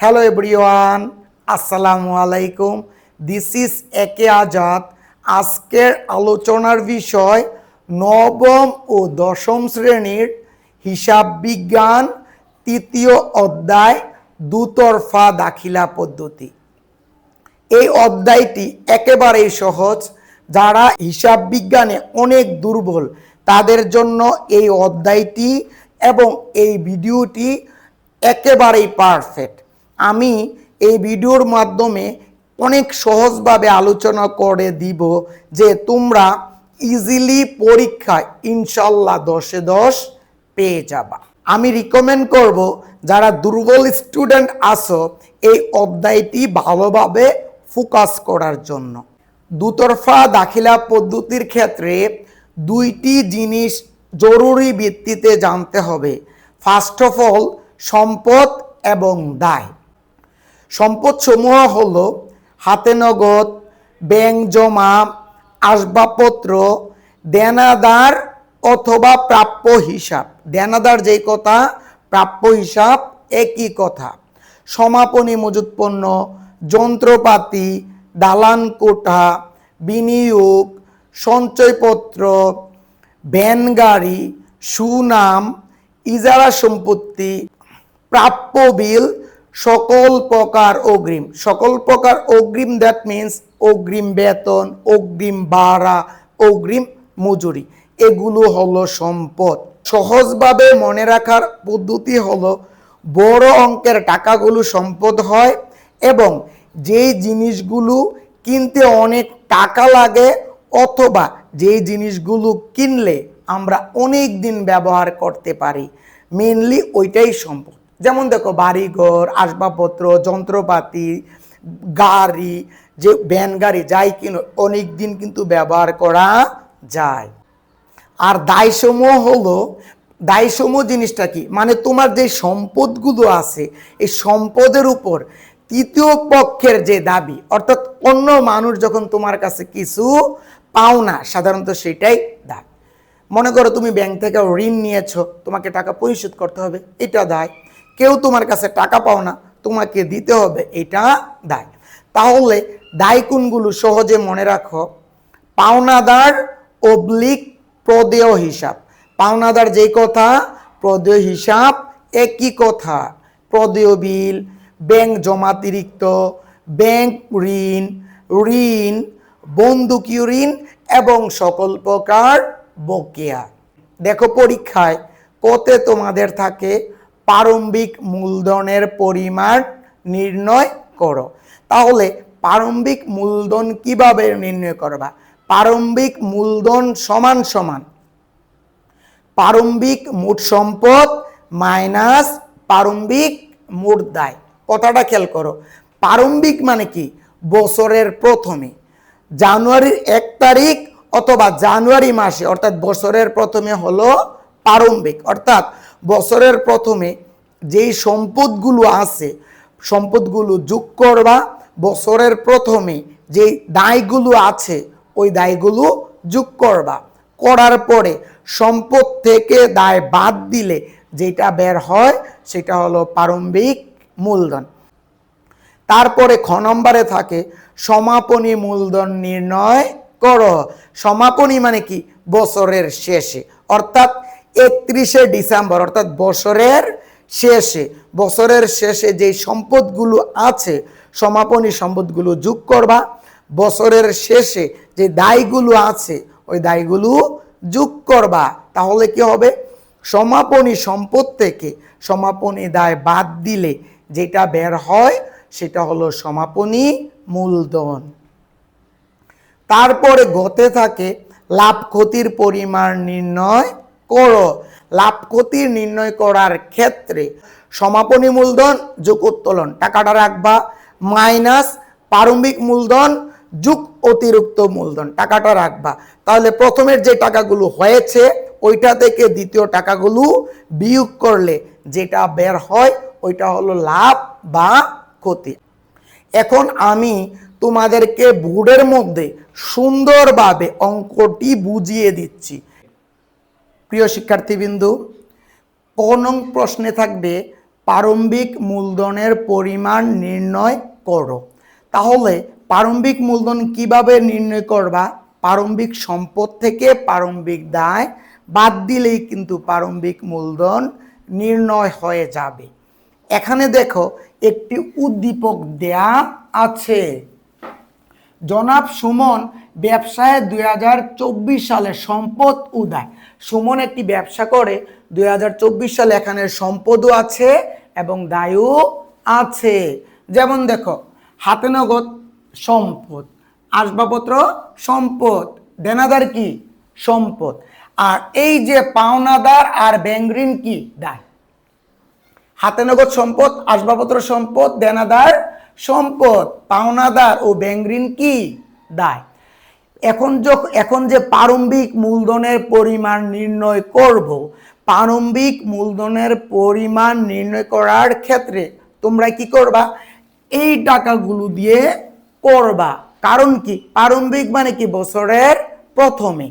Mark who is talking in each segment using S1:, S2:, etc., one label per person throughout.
S1: Hello everyone আসসালামু আলাইকুম this is একে আজাদ আজকের আলোচনার বিষয় নবম ও দশম শ্রেণির হিসাব বিজ্ঞান তৃতীয় অধ্যায় দুতরফা দাখিলা পদ্ধতি। এই অধ্যায়টি একেবারেই সহজ। যারা হিসাব বিজ্ঞানে অনেক দুর্বল, তাদের জন্য এই অধ্যায়টি এবং এই ভিডিওটি একেবারেই পারফেক্ট আমি এই ভিডিওর মাধ্যমে অনেক সহজভাবে আলোচনা করে দিব যে তোমরা ইজিলি পরীক্ষায় ইনশাল্লাহ দশে দশ পেয়ে যাবা। আমি রিকমেন্ড করব যারা দুর্বল স্টুডেন্ট আসো এই অধ্যায়টি ভালোভাবে ফোকাস করার জন্য। দুতরফা দাখিলা পদ্ধতির ক্ষেত্রে দুইটি জিনিস জরুরি ভিত্তিতে জানতে হবে। ফার্স্ট অফ অল সম্পদ এবং দায়। সম্পদ সমূহ হল হাতে নগদ, ব্যাংক জমা, আসবাবপত্র, দেনাদার অথবা প্রাপ্য হিসাব। দেনাদার যেই কথা, প্রাপ্য হিসাব একই কথা। সমাপনী মজুত পণ্য, যন্ত্রপাতি, দালান কোঠা, বিনিয়োগ, সঞ্চয়পত্র, ভ্যান গাড়ি, সুনাম, ইজারা সম্পত্তি, প্রাপ্য বিল সকল প্রকার অগ্রিম। সকল প্রকার অগ্রিম দ্যাট মিন্স অগ্রিম বেতন, অগ্রিম ভাড়া, অগ্রিম মজুরি। এগুলো হলো সম্পদ। সহজভাবে মনে রাখার পদ্ধতি হলো, বড় অঙ্কের টাকাগুলো সম্পদ হয় এবং যেই জিনিসগুলো কিনতে অনেক টাকা লাগে অথবা যেই জিনিসগুলো কিনলে আমরা অনেক দিন ব্যবহার করতে পারি মেনলি ওইটাই সম্পদ। যেমন দেখো বাড়িঘর, আসবাবপত্র, যন্ত্রপাতি, গাড়ি, যে ভ্যান গাড়ি যাই কিনো অনেক দিন কিন্তু ব্যবহার করা যায়। আর দায়সমূহ হলো, দায়সমূহ জিনিসটা কি? মানে তোমার যে সম্পদগুলো আছে, এই সম্পদের উপর তৃতীয় পক্ষের যে দাবি, অর্থাৎ অন্য মানুষ যখন তোমার কাছে কিছু পাও না, সাধারণত সেটাই দাবি মনে করো তুমি ব্যাংক থেকে ঋণ নিয়েছো, তোমাকে টাকা পরিশোধ করতে হবে, এটা দায়। কেউ তোমার কাছে টাকা পাও না, তোমাকে দিতে হবে, এটা দায়। তাহলে দায় কোনগুলো সহজে মনে রাখো? পাওনাদার অবলিক প্রদেয় হিসাব। পাওনাদার যেই কথা, প্রদেয় হিসাব একই কথা। প্রদেয় বিল, ব্যাংক জমাতিরিক্ত, ব্যাংক ঋণ ঋণ, বন্দুকীয় ঋণ এবং সকল প্রকার বকেয়া। দেখো পরীক্ষায় কতে তোমাদের থাকে? প্রারম্ভিক মূলধনের পরিমাণ নির্ণয় করো। তাহলে প্রারম্ভিক মূলধন কীভাবে নির্ণয় করবা প্রারম্ভিক মূলধন সমান সমান। প্রারম্ভিক মোট সম্পদ মাইনাস প্রারম্ভিক মোট দায়। কথাটা খেয়াল করো। প্রারম্ভিক মানে কি? বছরের প্রথমে। জানুয়ারির এক তারিখ অথবা জানুয়ারি মাসে, অর্থাৎ বছরের প্রথমে হলো প্রারম্ভিক। অর্থাৎ বছরের প্রথমে যেই সম্পদগুলো আছে, সম্পদগুলো যোগ করবা, বছরের প্রথমে যেই দায়গুলো আছে, ওই দায়গুলো যোগ করবা। করার পরে সম্পদ থেকে দায় বাদ দিলে যেটা বের হয়, সেটা হলো প্রারম্ভিক মূলধন। তারপরে খ নম্বরে থাকে, সমাপনী মূলধন নির্ণয় করো। সমাপনী মানে কি? বছরের শেষে। অর্থাৎ একত্রিশে ডিসেম্বর, অর্থাৎ বছরের শেষে বছরের শেষে যে সম্পদগুলো আছে, সমাপনী সম্পদগুলো যোগ করবা, বছরের শেষে যে দায়গুলো আছে, ওই দায়গুলো যোগ করবা। তাহলে কি হবে? সমাপনী সম্পদ থেকে সমাপনী দায় বাদ দিলে যেটা বের হয়, সেটা হলো সমাপনী মূলধন। তারপরে গতে থাকে লাভ ক্ষতির পরিমাণ নির্ণয় করো। লাভ ক্ষতির নির্ণয় করার ক্ষেত্রে সমাপনী মূলধন যোগ উত্তোলন। টাকাটা রাখবা। মাইনাস প্রারম্ভিক মূলধন যুগ অতিরিক্ত মূলধন। টাকাটা রাখবা। তাহলে প্রথমের যে টাকাগুলো হয়েছে, ওইটা থেকে দ্বিতীয় টাকাগুলো বিয়োগ করলে যেটা বের হয়, ওইটা হলো লাভ বা ক্ষতি। এখন আমি তোমাদেরকে বোর্ডের মধ্যে সুন্দরভাবে অঙ্কটি বুঝিয়ে দিচ্ছি। প্রিয় শিক্ষার্থীবৃন্দু, কোন প্রশ্নে থাকবে প্রারম্ভিক মূলধনের পরিমাণ নির্ণয় করো। তাহলে প্রারম্ভিক মূলধন কীভাবে নির্ণয় করবা? প্রারম্ভিক সম্পদ থেকে প্রারম্ভিক দায় বাদ দিলেই কিন্তু প্রারম্ভিক মূলধন নির্ণয় হয়ে যাবে। এখানে দেখো একটি উদ্দীপক দেয়া আছে। জনাব সুমন, ব্যবসায় দুই হাজার চব্বিশ সালে সম্পদ উদায় সুমন একটি ব্যবসা করে। দুই হাজার চব্বিশ সালে এখানে সম্পদও আছে এবং দায়ও আছে। যেমন দেখো, হাতে নগদ সম্পদ, আসবাবপত্র সম্পদ, দেনাদার কি? সম্পদ। আর এই যে পাওনাদার আর ব্যাংক কি? দায়। হাতে নগদ সম্পদ, আসবাবপত্র সম্পদ, দেনাদার সম্পদ, পাওনাদার ও ব্যাংক কি? দায়। এখন যখন এখন যে প্রারম্ভিক মূলধনের পরিমাণ নির্ণয় করব, প্রারম্ভিক মূলধনের পরিমাণ নির্ণয় করার ক্ষেত্রে তোমরা কি করবা? এই টাকাগুলো দিয়ে করবা। কারণ কি? প্রারম্ভিক মানে কি? বছরের প্রথমে।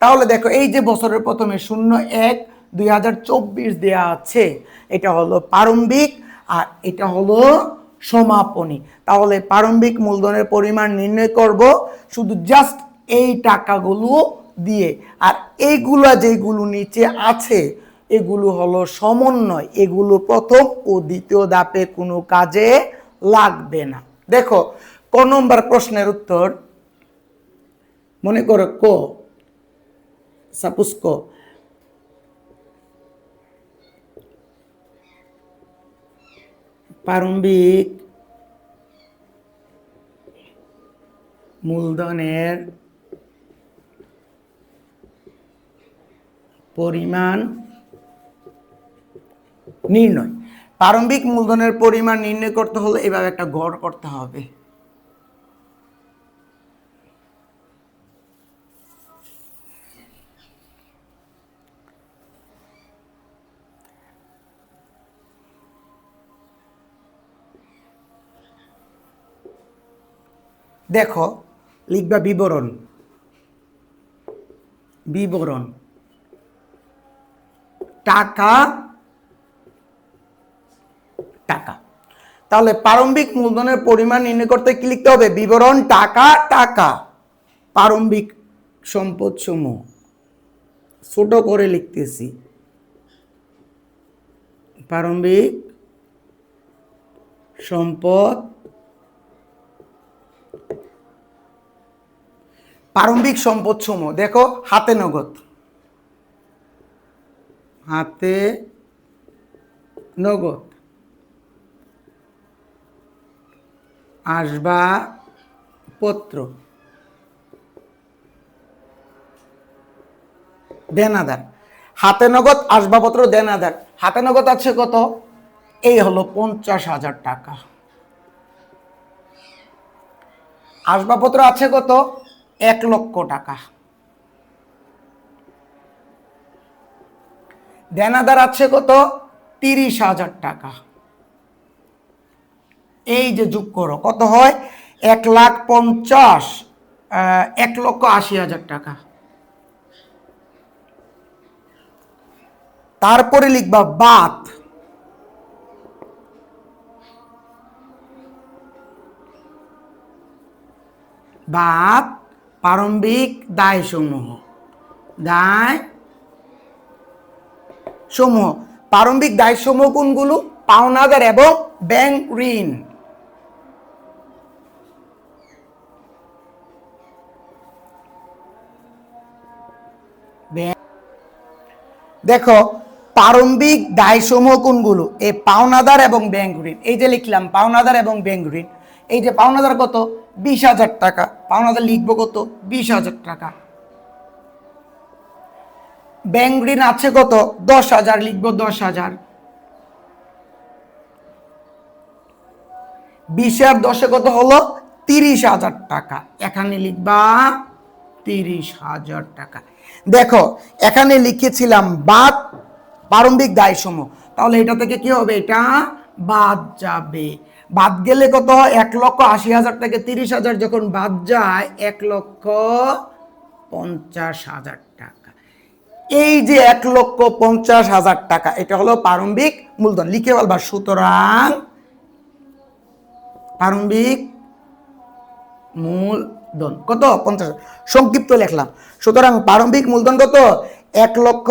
S1: তাহলে দেখো, এই যে বছরের প্রথমে শূন্য এক দুই হাজার চব্বিশ দেওয়া আছে, এটা হলো প্রারম্ভিক আর এটা হলো সমাপনী। তাহলে প্রারম্ভিক মূলধনের পরিমাণ নির্ণয় করব, শুধু জাস্ট এই টাকাগুলো দিয়ে। আর এইগুলো যেগুলো নিচে আছে, এগুলো হলো সমন্বয়। এগুলো প্রথম ও দ্বিতীয় দাপে কোনো কাজে লাগবে না। দেখো, ক নম্বর প্রশ্নের উত্তর। মনে করো ক। সাপোজ ক। প্রারম্ভিক মূলধনের পরিমাণ নির্ণয়। প্রারম্ভিক মূলধনের পরিমাণ নির্ণয় করতে হলে এভাবে একটা গড় করতে হবে। দেখো, লিখবা বিবরণ। বিবরণ। টাকা। টাকা। তাহলে প্রারম্ভিক মূলধনের পরিমাণ নির্ণয় করতে কি লিখতে হবে? বিবরণ টাকা টাকা। প্রারম্ভিক সম্পদ সমূহ ছোট করে লিখতেছি। প্রারম্ভিক সম্পদ। প্রারম্ভিক সম্পদ সমূহ দেখো, হাতে নগদ। হাতে নগদ। আসবাবপত্র দেনাদার। হাতে নগদ আসবাবপত্র দেনাদার। হাতে নগদ আছে কত? এই হলো পঞ্চাশ হাজার টাকা। আসবাবপত্র আছে কত? এক লক্ষ টাকা। দেনাদার আছে কত? তিরিশ হাজার টাকা। এই যে যোগ করো, কত হয়? এক লাখ পঞ্চাশ এক লক্ষ আশি হাজার টাকা। তারপরে লিখবা বাত। বাদ প্রারম্ভিক দায়সমূহ। দায় সমূহ প্রারম্ভিক দায়সমূহ কোনগুলো? পাওনাদার এবং ব্যাংক ঋণ। দেখো, প্রারম্ভিক দায়সমূহ কোনগুলো? এই পাওনাদার এবং ব্যাংক ঋণ। এই যে লিখলাম, পাওনাদার এবং ব্যাংক ঋণ। এই যে পাওনাদার কত? বিশ হাজার টাকা। পাওনাদার লিখব কত? বিশ হাজার টাকা। ব্যাংক ঋণ আছে কত? দশ হাজার, লিখব দশ হাজার। বিশে আর দশে কত হলো? তিরিশ হাজার টাকা। এখানে লিখবা তিরিশ হাজার টাকা। দেখো, এখানে লিখেছিলাম বাদ, প্রারম্ভিক দায়সমূহ। তাহলে এটা থেকে কি হবে? এটা বাদ যাবে। বাদ গেলে কত হয়? এক লক্ষ আশি হাজার থেকে তিরিশ হাজার। যখন বাদ যায়, এক লক্ষ পঞ্চাশ হাজার এই যে এক লক্ষ পঞ্চাশ হাজার টাকা, এটা হলো প্রারম্ভিক মূলধন। লিখে বলবা, সুতরাং প্রারম্ভিক মূলধন। কত? পঞ্চাশ সংক্ষিপ্ত লিখলাম। সুতরাং প্রারম্ভিক মূলধন কত? এক লক্ষ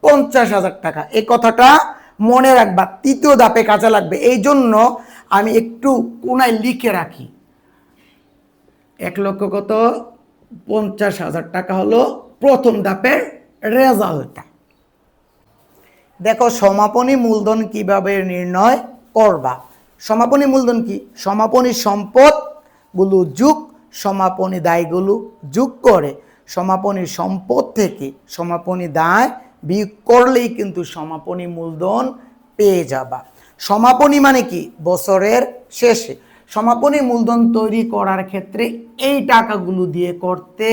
S1: পঞ্চাশ হাজার টাকা। এই কথাটা মনে রাখবা, তৃতীয় দাপে কাজে লাগবে। এই জন্য আমি একটু কোনায় লিখে রাখি। এক লক্ষ কত? পঞ্চাশ হাজার টাকা হলো প্রথম ধাপের রেজাল্টটা দেখো, সমাপনী মূলধন কীভাবে নির্ণয় করবা? সমাপনী মূলধন কি? সমাপনী সম্পদগুলো যোগ, সমাপনী দায়গুলো যোগ করে। সমাপনী সম্পদ থেকে সমাপনী দায় বিয়োগ করলেই কিন্তু সমাপনী মূলধন পেয়ে যাবা। সমাপনী মানে কি? বছরের শেষে। সমাপনী মূলধন তৈরি করার ক্ষেত্রে এই টাকাগুলো দিয়ে করতে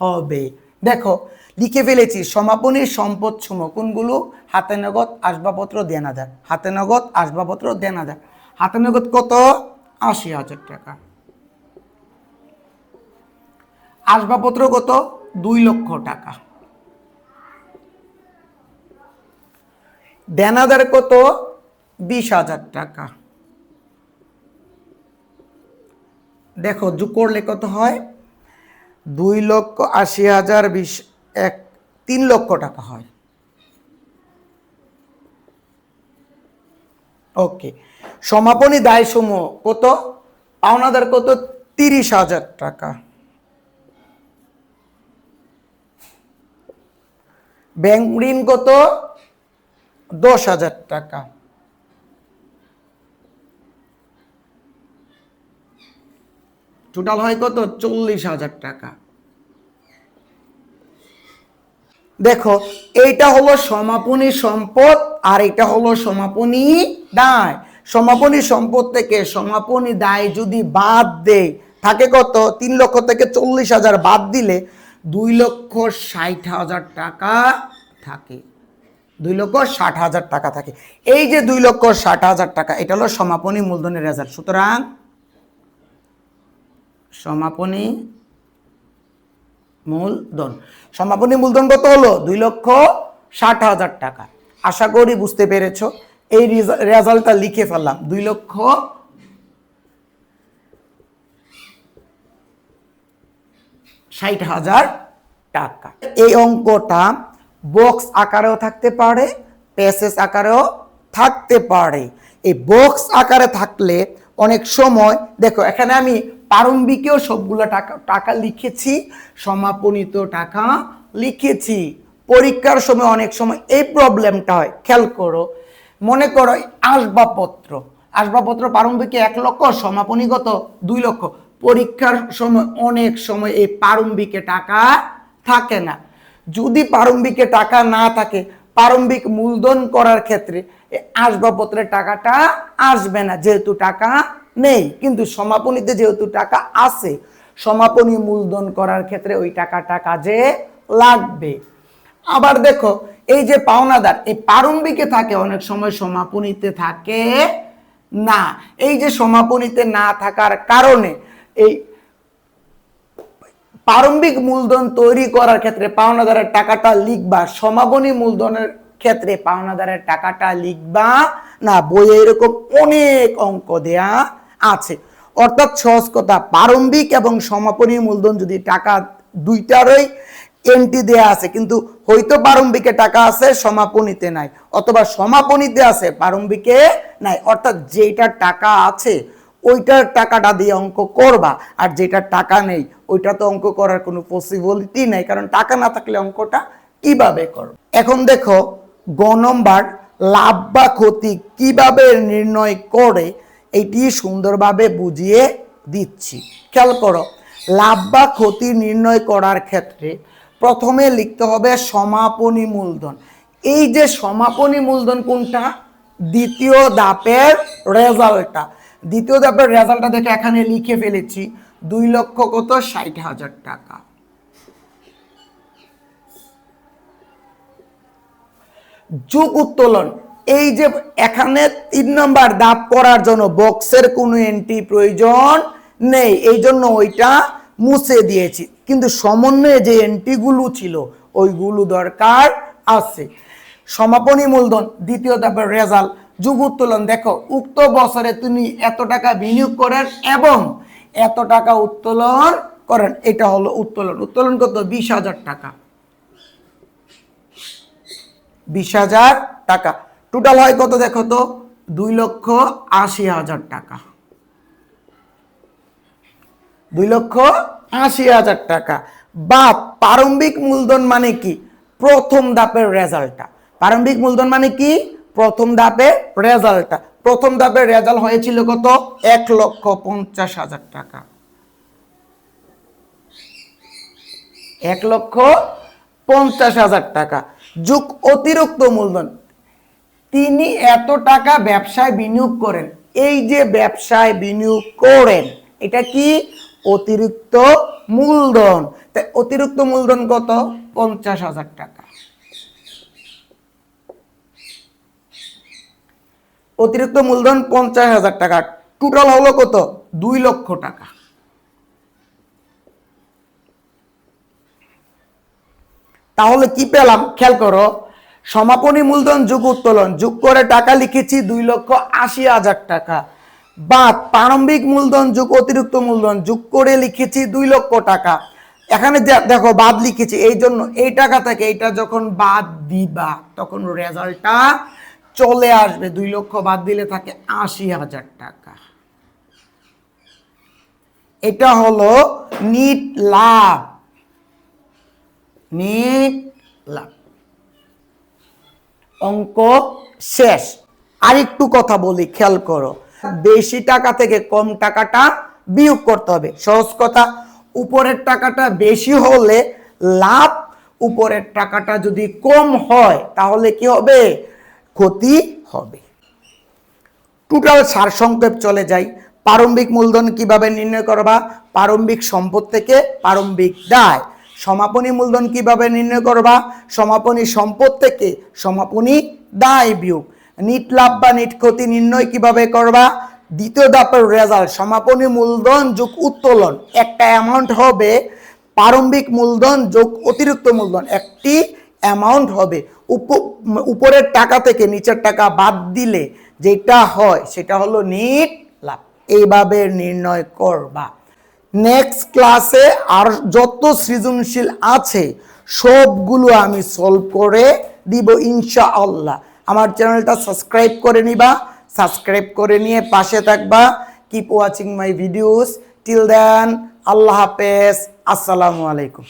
S1: হবে। দেখো লিখে ফেলেছি, সমাপনী সম্পদ সমূহ। কোনগুলো? হাতে নগদ, আসবাবপত্র, দেনাদার। হাতে নগদ, আসবাবপত্র, দেনাদার। হাতে নগদ কত? আশি হাজার টাকা। আসবাবপত্র কত? দুই লক্ষ টাকা। দেনাদার কত? বিশ হাজার টাকা। দেখো, যোগ করলে কত হয়? দুই লক্ষ আশি হাজার বিশ এক তিন লক্ষ টাকা হয়। ওকে। সমাপনী দায় দায়সমূহ কত? পাওনাদার কত? তিরিশ হাজার টাকা। ব্যাংক ঋণ কত? দশ হাজার টাকা। টোটাল হয় কত? চল্লিশ হাজার টাকা। দেখো, এইটা হলো সমাপনী সম্পদ আর এটা হলো সমাপনী দায়। সমাপনী সম্পদ থেকে সমাপনী দায় যদি বাদ দেয় থাকে কত? তিন লক্ষ থেকে চল্লিশ হাজার বাদ দিলে দুই লক্ষ ষাট হাজার টাকা থাকে। দুই লক্ষ ষাট হাজার টাকা থাকে। এই যে দুই লক্ষ ষাট হাজার টাকা, এটা হলো সমাপনী মূলধনের রেজাল্ট। সুতরাং সমাপনী মূলধন। সমাপনী মূলধন কত হলো? দুই লক্ষ ষাট হাজার টাকা। আশা করি বুঝতে পেরেছ। এই রেজাল্টটা লিখে ফেললাম। দুই লক্ষ ষাট হাজার টাকা। এই অঙ্কটা বক্স আকারেও থাকতে পারে প্যাসেজ আকারেও থাকতে পারে। এই বক্স আকারে থাকলে অনেক সময়, দেখো, এখানে আমি প্রারম্ভিকেও সবগুলো টাকা টাকা লিখেছি, সমাপনিত টাকা লিখেছি। পরীক্ষার সময় অনেক সময় এই প্রবলেমটা হয়, খেয়াল করো। মনে করো আসবাবপত্র আসবাবপত্র প্রারম্ভিকে এক লক্ষ, সমাপনীগত দুই লক্ষ। পরীক্ষার সময় অনেক সময় এই প্রারম্ভিকে টাকা থাকে না। যদি প্রারম্ভিকে টাকা না থাকে, প্রারম্ভিক মূলধন করার ক্ষেত্রে আসবাবপত্রের টাকাটা আসবে না, যেহেতু টাকা নেই। কিন্তু সমাপনীতে যেহেতু টাকা আছে, সমাপনী মূলধন করার ক্ষেত্রে ওই টাকাটা কাজে লাগবে। আবার দেখো, এই যে পাওনাদার, এই প্রারম্ভিকে থাকে, অনেক সময় সমাপনীতে থাকে না। এই যে সমাপনীতে না থাকার কারণে এই প্রারম্ভিক মূলধন তৈরি করার ক্ষেত্রে পাওনাদারের টাকাটা লিখবা, সমাপনী মূলধনের ক্ষেত্রে পাওনাদারের টাকাটা লিখবা না। বইয়ে এরকম অনেক অঙ্ক দেয়া আছে। অর্থাৎ সহজ কথা প্রারম্ভিক এবং সমাপনী মূলধন যদি টাকা দুইটারই এন্ট্রি দেয়া আছে, কিন্তু হয়তো প্রারম্ভিকে টাকা আছে, সমাপনীতে নাই, অথবা সমাপনীতে আছে, প্রারম্ভিকে নাই। অর্থাৎ যেটার টাকা আছে, ওইটার টাকাটা দিয়ে অঙ্ক করবা, আর যেটার টাকা নেই, ওইটা তো অঙ্ক করার কোনো পসিবিলিটি নেই, কারণ টাকা না থাকলে অঙ্কটা কীভাবে করো এখন দেখো, গ নম্বর, লাভ বা ক্ষতি কীভাবে নির্ণয় করে এটি সুন্দরভাবে বুঝিয়ে দিচ্ছি। খেয়াল করো, লাভ বা ক্ষতি নির্ণয় করার ক্ষেত্রে প্রথমে লিখতে হবে সমাপনী মূলধন। এই যে সমাপনী মূলধন কোনটা? দ্বিতীয় দাপের রেজাল্টটা দ্বিতীয় দাপের রেজাল্টটা দেখে এখানে লিখে ফেলেছি, দুই লক্ষ কত? ষাট হাজার টাকা। যুগ উত্তোলন। এই যে এখানে তিন নম্বর দাপ করার জন্য বক্সের কোনো এন্ট্রি প্রয়োজন নেই, এই জন্য ওইটা মুছে দিয়েছি। কিন্তু সমন্বয়ে যে এন্ট্রিগুলো ছিল, ওইগুলো দরকার আছে। সমাপনী মূলধন, দ্বিতীয় ধাপের রেজাল্ট যুগ উত্তোলন। দেখো, উক্ত বছরে তুমি এত টাকা বিনিয়োগ করেন এবং এত টাকা উত্তোলন করেন। এটা হলো উত্তোলন। উত্তোলন কত? বিশ হাজার টাকা। বিশ হাজার টাকা। টোটাল হয় কত দেখো তো? দুই লক্ষ আশি হাজার টাকা। দুই লক্ষ আশি হাজার টাকা। বা প্রারম্ভিক মূলধন মানে কি? প্রথম ধাপের রেজাল্টটা প্রারম্ভিক মূলধন মানে কি? প্রথম ধাপের রেজাল্টটা প্রথম ধাপের রেজাল্ট হয়েছিল কত? এক লক্ষ পঞ্চাশ হাজার টাকা। এক লক্ষ পঞ্চাশ হাজার টাকা। যুগ অতিরিক্ত মূলধন। তিনি এত টাকা ব্যবসায় বিনিয়োগ করেন। এই যে ব্যবসায় বিনিয়োগ করেন, এটা কি? অতিরিক্ত মূলধন। তাই অতিরিক্ত মূলধন কত? পঞ্চাশ হাজার টাকা। অতিরিক্ত মূলধন পঞ্চাশ হাজার টাকা। টোটাল হলো কত? দুই লক্ষ টাকা। তাহলে কি পেলাম? খেয়াল করো সমাপনী মূলধন যুগ উত্তোলন। যুগ করে টাকা লিখেছি দুই লক্ষ আশি হাজার টাকা। বাদ, প্রারম্ভিক মূলধন যুগ, অতিরিক্ত মূলধন যুগ করে লিখেছি দুই লক্ষ টাকা। এখানে দেখো, বাদ লিখেছি। এই জন্য এই টাকা থেকে এটা যখন বাদ দিবা, তখন রেজাল্টটা চলে আসবে। দুই লক্ষ বাদ দিলে থাকে আশি হাজার টাকা। এটা হলো নিট লাভ। নিট লাভ। অঙ্ক শেষ। আরেকটু কথা বলি, খেয়াল করো। বেশি টাকা থেকে কম টাকাটা বিয়োগ করতে হবে। সহজ কথা, উপরের টাকাটা বেশি হলে লাভ, উপরের টাকাটা যদি কম হয়, তাহলে কি হবে? ক্ষতি হবে। টোটাল সারসংক্ষেপ চলে যাই। প্রারম্ভিক মূলধন কীভাবে নির্ণয় করবা? প্রারম্ভিক সম্পদ থেকে প্রারম্ভিক দায়। সমাপনী মূলধন কীভাবে নির্ণয় করবা? সমাপনী সম্পদ থেকে সমাপনী দায় বিয়োগ। নিট লাভ বা নিট ক্ষতি নির্ণয় কীভাবে করবা? দ্বিতীয় ধাপের রেজাল্ট সমাপনী মূলধন যোগ উত্তোলন। একটা অ্যামাউন্ট হবে প্রারম্ভিক মূলধন যোগ অতিরিক্ত মূলধন। একটি অ্যামাউন্ট হবে। উপ- উপরের টাকা থেকে নিচের টাকা বাদ দিলে যেটা হয়, সেটা হলো নিট লাভ। এইভাবে নির্ণয় করবা। নেক্সট ক্লাসে আর যত সৃজনশীল আছে, সবগুলো আমি সলভ করে দিব ইনশা আল্লাহ আমার চ্যানেলটা সাবস্ক্রাইব করে নিবা সাবস্ক্রাইব করে নিয়ে পাশে থাকবা। Keep watching my videos till then আল্লাহ হাফেজ। আসসালামু আলাইকুম।